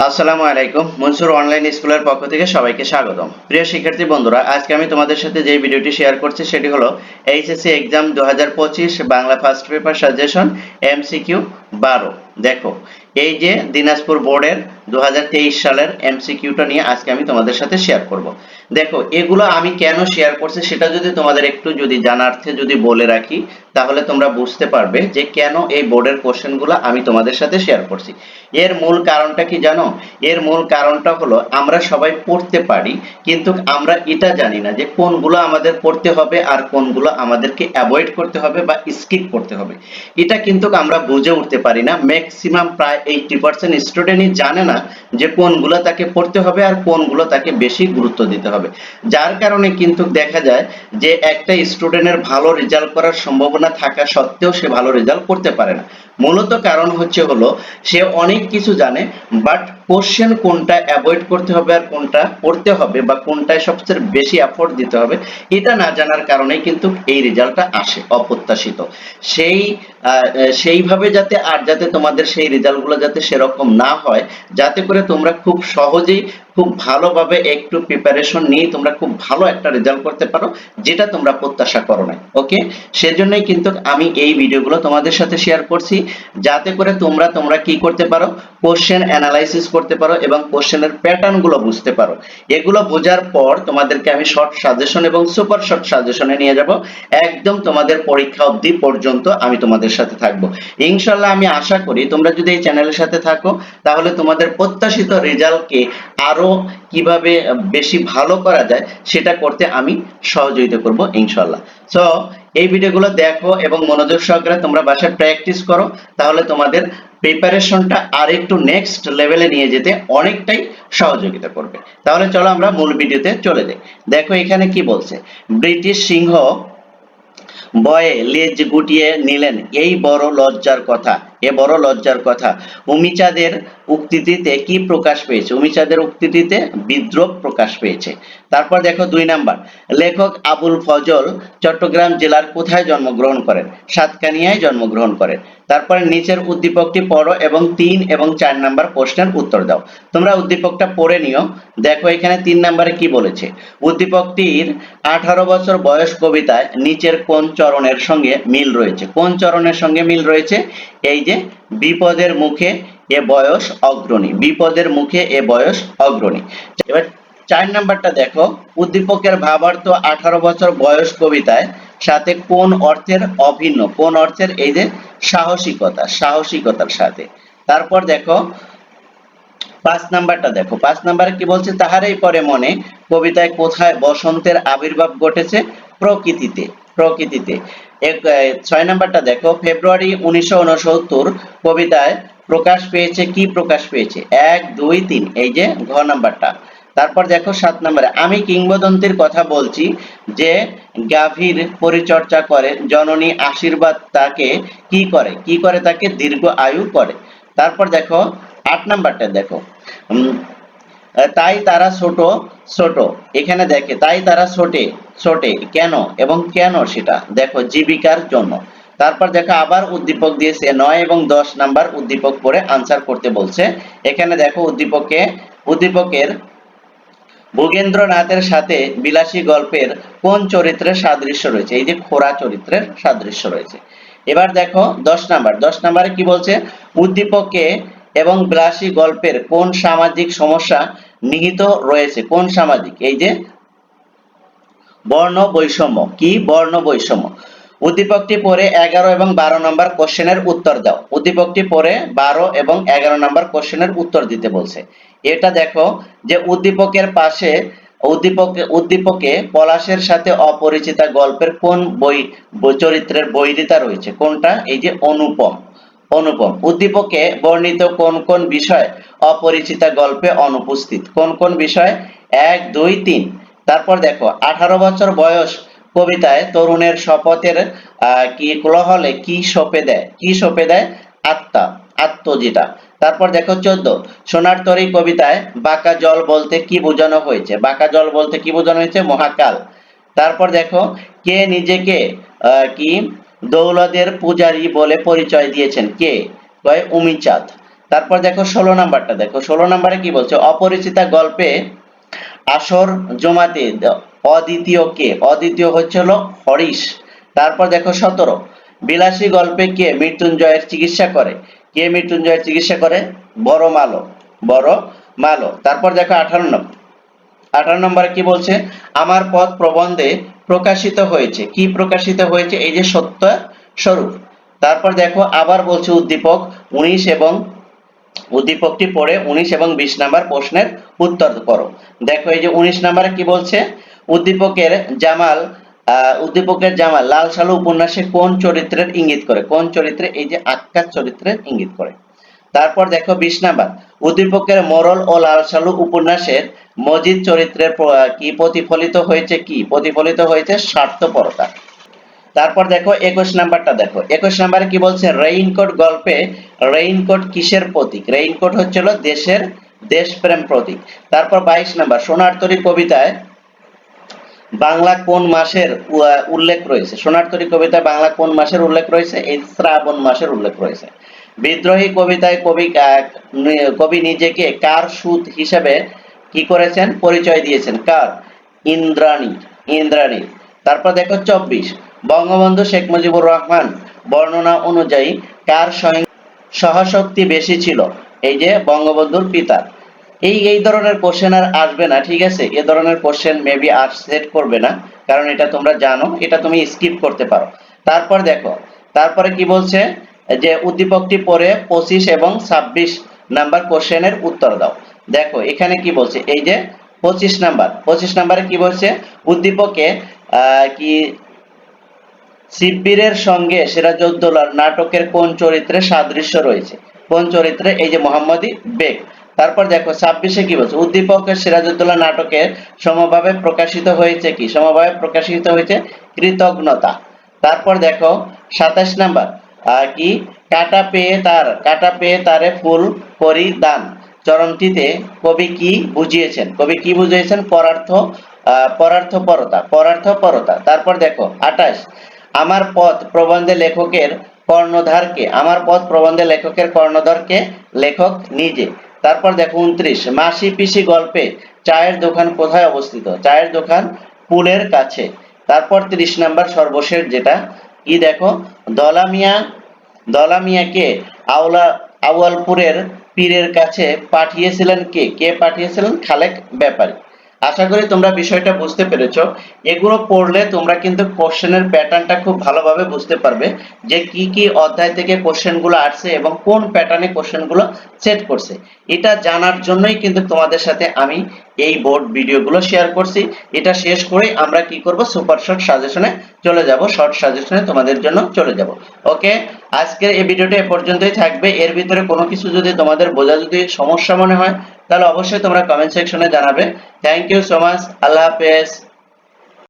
আসসালামু আলাইকুম, মনসুর অনলাইন স্কুলের পক্ষ থেকে সবাইকে স্বাগতম। প্রিয় শিক্ষার্থী বন্ধুরা, আজকে আমি তোমাদের সাথে যে ভিডিওটি শেয়ার করছি সেটি হলো এইচএসসি এক্সাম দু হাজার পঁচিশ Bangla first paper suggestion MCQ বারো দেখো, এই যে দিনাজপুর বোর্ডের দু হাজার তেইশ সালের এমসিকিউটা নিয়ে আজকে আমি তোমাদের সাথে শেয়ার করব। দেখো, এগুলো আমি কেন শেয়ার করছি সেটা যদি তোমাদের একটু যদি জানার্থে যদি বলে রাখি, তাহলে তোমরা বুঝতে পারবে যে কেন এই বোর্ডের কোশ্চেনগুলো আমি তোমাদের সাথে শেয়ার করছি। এর মূল কারণটা কি জানো? এর মূল কারণটা হলো আমরা সবাই পড়তে পারি, কিন্তু আমরা এটা জানি না যে কোনগুলো আমাদের পড়তে হবে আর কোনগুলো আমাদেরকে অ্যাভয়েড করতে হবে বা স্কিপ করতে হবে। এটা কিন্তু আমরা বুঝে উঠতে পারি না। ম্যাক্সিমাম প্রায় এইটি পার্সেন্ট স্টুডেন্টই জানে না যে কোনগুলো তাকে পড়তে হবে আর কোনগুলো তাকে বেশি গুরুত্ব দিতে হবে। যার কারণে কিন্তু দেখা যায় যে একটা স্টুডেন্টের ভালো রেজাল্ট করার সম্ভাবনা থাকা সত্ত্বেও সে ভালো রেজাল্ট করতে পারে না। মূলত কারণ হচ্ছে হলো, সে অনেক কিছু জানে বাট কোশ্চেন কোনটা অ্যাভয়েড করতে হবে আর কোনটা পড়তে হবে বা কোনটায় সবচেয়ে বেশি এফোর্ট দিতে হবে, এটা না জানার কারণেই কিন্তু এই রেজাল্টটা আসে অপ্রত্যাশিত। সেই সেইভাবে যাতে, আর যাতে তোমাদের সেই রেজাল্টগুলো যাতে সেরকম না হয়, যাতে করে তোমরা খুব সহজেই খুব ভালোভাবে একটু প্রিপারেশন নিয়ে তোমরা খুব ভালো একটা রেজাল্ট করতে পারো, যেটা তোমরা প্রত্যাশা করো না ওকে সেজন্যই কিন্তু আমি এই ভিডিওগুলো তোমাদের সাথে শেয়ার করছি, যাতে করে তোমরা তোমরা কি করতে পারো? কোশ্চেন অ্যানালাইসিস করতে পারো এবং কোশ্চেনের প্যাটার্নগুলো বুঝতে পারো। এগুলো বোঝার পর তোমাদেরকে আমি শর্ট সাজেশন এবং সুপার শর্ট সাজেশনে নিয়ে যাব। একদম তোমাদের পরীক্ষা অবধি পর্যন্ত আমি তোমাদের সাথে থাকব। ইনশাল্লাহ আমি আশা করি তোমরা যদি এই চ্যানেলের সাথে থাকো, তাহলে তোমাদের প্রত্যাশিত রেজাল্টকে আরও কীভাবে বেশি ভালো করা যায় সেটা করতে আমি সহযোগিতা করব ইনশাল্লাহ সো এই ভিডিওগুলো দেখো এবং মনোযোগ সহকারে তোমরা বাসায় প্র্যাকটিস করো, তাহলে তোমাদের প্রিপারেশনটা আর একটু নেক্সট লেভেলে নিয়ে যেতে অনেকটাই সহযোগিতা করবে। তাহলে চলো আমরা মূল ভিডিওতে চলে যাই। দেখো এখানে কি বলছে, ব্রিটিশ সিংহ বয়ে লেজ গুটিয়ে নিলেন, এই বড় লজ্জার কথা, এ বড় লজ্জার কথা। উমিচাঁদের উক্তিটিতে কি প্রকাশ পেয়েছে? উমিচাঁদের উক্তিটিতে বিদ্রোহ প্রকাশ পেয়েছে। তারপর দেখো দুই নাম্বার। লেখক আবুল ফজল চট্টগ্রাম জেলার কোথায় জন্মগ্রহণ করেন? সাতকানিয়ায় জন্মগ্রহণ করেন। তারপর নিচের উদ্দীপকটি পড়ো এবং তিন এবং চার নাম্বার প্রশ্নের উত্তর দাও। তোমরা উদ্দীপকটা পড়ে নিও। দেখো এখানে তিন নাম্বারে কি বলেছে? উদ্দীপকটির আঠারো বছর বয়স কবিতায় নিচের কোন চরণের সঙ্গে মিল রয়েছে? কোন চরণের সঙ্গে মিল রয়েছে? এই যে বিপদের মুখে এ বয়স অগ্রণী, বিপদের মুখে এ বয়স অগ্রণী। এবার চার নাম্বারটা দেখো, উদ্দীপকের ভাবার্থ আঠারো বছর বয়স কবিতায়, সাথে কোন অর্থের অভিন্ন, কোন অর্থের এই যে সাহসিকতা, সাহসিকতার সাথে। তারপর দেখো, পাঁচ নাম্বারটা দেখো, পাঁচ নাম্বারে কি বলছে, তাহারই পরে মনে কবিতায় কোথায় বসন্তের আবির্ভাব ঘটেছে প্রকৃতিতে। প্রকৃতিতে। ছয় নাম্বারটা দেখো, ফেব্রুয়ারি উনিশশো উনসত্তর কবিতায় প্রকাশ পেয়েছে, কি প্রকাশ পেয়েছে? এক, দুই, তিন, এই যে ঘ নাম্বারটা। তারপর দেখো সাত নম্বরে, আমি কিংবদন্তির কথা বলছি যে গাভীর পরিচর্যা করে, জননী আশীর্বাদ তাকে কি করে? কি করে তাকে? দীর্ঘ আয়ু করে। তারপর দেখো আট নাম্বারটা দেখো। তাই তারা ছোট ছোট। এখানে দেখে, তাই তারা ছোটে ছোটে। কেন? এবং কেন সেটা? দেখো, জীবিকার জন্য। তারপর দেখো, আবার উদ্দীপক দিয়েছে নয় এবং দশ নাম্বার উদ্দীপক পরে আনসার করতে বলছে। এখানে দেখো, উদ্দীপকে, উদ্দীপকের ভোগেন্দ্রনাথের সাথে বিলাসী গল্পের কোন চরিত্রের সাদৃশ্য রয়েছে? এই যে খোরা চরিত্রের সাদৃশ্য রয়েছে। এবার দেখো, দশ নাম্বার। দশ নাম্বারে কি বলছে? উদ্দীপকে এবং বিলাসী গল্পের কোন সামাজিক সমস্যা নিহিত রয়েছে? কোন সামাজিক? এই যে বর্ণ বৈষম্য কি বর্ণ বৈষম্য উদ্দীপকটি পরে এগারো এবং বারো নম্বর কোশ্চেনের উত্তর দাও। উদ্দীপকটি পরে বারো এবং এগারো নম্বর কোশ্চেনের উত্তর দিতে বলছে। এটা দেখো যে উদ্দীপকের পাশে উদ্দীপকে উদ্দীপকে পলাশের সাথে অপরিচিতা গল্পের কোন বই বই- চরিত্রের বৈরিতা রয়েছে? কোনটা? এই যে অনুপম। অনুপম। উদ্দীপকে বর্ণিত কোন কোন বিষয়? অপরিচিতা গল্পে অনুপস্থিত। কোন কোন বিষয়? এক, দুই, তিন। তারপর দেখো, আঠারো বছর বয়স কবিতায় তরুণের শপথের কি কোলাহলে কি সপে দেয়? কি সপে দেয়? আত্মা আত্ম যেটা তারপর দেখো, চোদ্দ। সোনার তরী কবিতায় বাঁকা জল বলতে কি বোঝানো হয়েছে? বাঁকা জল বলতে কি বোঝানো হয়েছে? মহাকাল। তারপর দেখো, কে নিজেকে কি দৌলদের পূজারী বলে পরিচয় দিয়েছেন। কে? কয়? উমিচাঁদ তারপর দেখো ষোলো নাম্বারটা, দেখো ষোলো নাম্বারে কি বলছে? অপরিচিতা গল্পে আসর জমাতে অদ্বিতীয় কে? অদ্বিতীয় হচ্ছে হলো হরিশ। তারপর দেখো সতেরো। বিলাসী গল্পে কে মৃত্যুঞ্জয়ের চিকিৎসা করে? কে মৃত্যুঞ্জয়ের চিকিৎসা করে? বড় মালো বড় মালো। তারপর দেখো আঠারো নম্বর আঠারো নম্বরে কি বলছে? আমার পথ প্রবন্ধে প্রকাশিত হয়েছে। কি প্রকাশিত হয়েছে? এই যে সত্য স্বরূপ। তারপর দেখো, আবার বলছে উদ্দীপক উনিশ এবং উদ্দীপকটি পড়ে উনিশ এবং বিশ নাম্বার প্রশ্নের উত্তর করো। দেখো, এই যে উনিশ নাম্বারে কি বলছে? উদ্দীপকের জামাল উদ্দীপকের জামাল, লাল সালু উপন্যাসে কোন চরিত্রের ইঙ্গিত করে? কোন চরিত্রে? এই যে আক্কাস চরিত্রের ইঙ্গিত করে। তারপর দেখো বিশ নাম্বার। উদ্দীপকের মরল ও লাল সালু উপন্যাসের মজিদ চরিত্রের কি প্রতিফলিত হয়েছে কি? প্রতিফলিত হয়েছে স্বার্থপরতা। তারপর দেখো একুশ নাম্বারটা দেখো। একুশ নাম্বারে কি বলছে? রেইনকোট গল্পে রেইনকোট কিসের প্রতীক? রেইনকোট হচ্ছিল দেশের দেশপ্রেম প্রতীক। তারপর বাইশ নাম্বার, সোনার তরী কবিতায় বাংলা কোন মাসের উল্লেখ রয়েছে? সোনার তরী কবিতায় বাংলা কোন মাসের উল্লেখ রয়েছে? এই শ্রাবণ মাসের উল্লেখ রয়েছে। বিদ্রোহী কবিতায় কবি কবি নিজেকে কার সুত হিসেবে কি করেছেন? পরিচয় দিয়েছেন। কার? ইন্দ্রাণী ইন্দ্রাণী। তারপর দেখো চব্বিশ। বঙ্গবন্ধু শেখ মুজিবুর রহমান বর্ণনা অনুযায়ী কার সহশক্তি বেশি ছিল? এই যে বঙ্গবন্ধুর পিতার এই এই ধরনের কোশ্চেন আর আসবে না, ঠিক আছে? এ ধরনের কোশ্চেন মেবি আর সেট করবে না, কারণ এটা তোমরা জানো, এটা তুমি স্কিপ করতে পারো। তারপর দেখো, তারপরে কি বলছে? যে উদ্দীপকটি পরে পঁচিশ এবং ছাব্বিশ নাম্বার কোশ্চেনের উত্তর দাও। দেখো, এখানে কি বলছে? এই যে পঁচিশ নাম্বার। পঁচিশ নাম্বারে কি বলছে? উদ্দীপকে কি শিববীরের সঙ্গে সিরাজউদ্দৌলার নাটকের কোন চরিত্রে সাদৃশ্য রয়েছে? কোন চরিত্রে? এই যে মোহাম্মদী বেগ। তারপর দেখো, ছাব্বিশে কি বলছে? উদ্দীপকের সিরাজউদ্দৌলা নাটকের সমভাবে প্রকাশিত হয়েছে কি? সমভাবে প্রকাশিত হয়েছে কৃতজ্ঞতা। তারপর দেখো, সাতাশ নাম্বার। কি? কাটা পেয়ে তার কাটা পেয়ে তারে ফুল করি দান চরণটিতে কবি কি বুঝিয়েছেন? কবি কি বুঝিয়েছেন? পরার্থ আহ, পরার্থপরতা পরার্থপরতা। তারপর দেখো আঠাশ। আমার পথ প্রবন্ধে লেখকের কর্ণধারকে আমার পথ প্রবন্ধে লেখকের কর্ণধারকে লেখক নিজে। তারপর দেখো উনত্রিশ মাসি পিসি গল্পে চায়ের দোকান কোথায় অবস্থিত? চায়ের দোকান পুলের কাছে। তারপর তিরিশ নাম্বার সর্বশেষ যেটা কি দেখো? দলামিয়া, দলামিয়াকে আওলা আউয়ালপুরের পীরের কাছে পাঠিয়েছিলেন কে? কে পাঠিয়েছিলেন? খালেক ব্যাপারী। আশা করি তোমরা বিষয়টা বুঝতে পেরেছ। এগুলো পড়লে তোমরা কিন্তু কোশ্চেনের প্যাটার্নটা খুব ভালোভাবে বুঝতে পারবে যে কি কি অধ্যায় থেকে কোশ্চেনগুলো আসছে এবং কোন প্যাটার্নে কোশ্চেনগুলো সেট করছে। এটা জানার জন্যই কিন্তু তোমাদের সাথে আমি এই বোর্ড ভিডিওগুলো শেয়ার করছি। এটা শেষ করে আমরা কি করব? সুপার শর্ট সাজেশনে চলে যাব। শর্ট সাজেশনে তোমাদের জন্য চলে যাব। ওকে আজকের এই ভিডিওটা এ পর্যন্তই থাকবে। এর ভিতরে কোনো কিছু যদি তোমাদের বোঝা যদি সমস্যা মনে হয়, তাহলে অবশ্যই তোমরা কমেন্ট সেকশনে জানাবে। থ্যাংক ইউ সো মাচ আল্লাহ হাফেজ।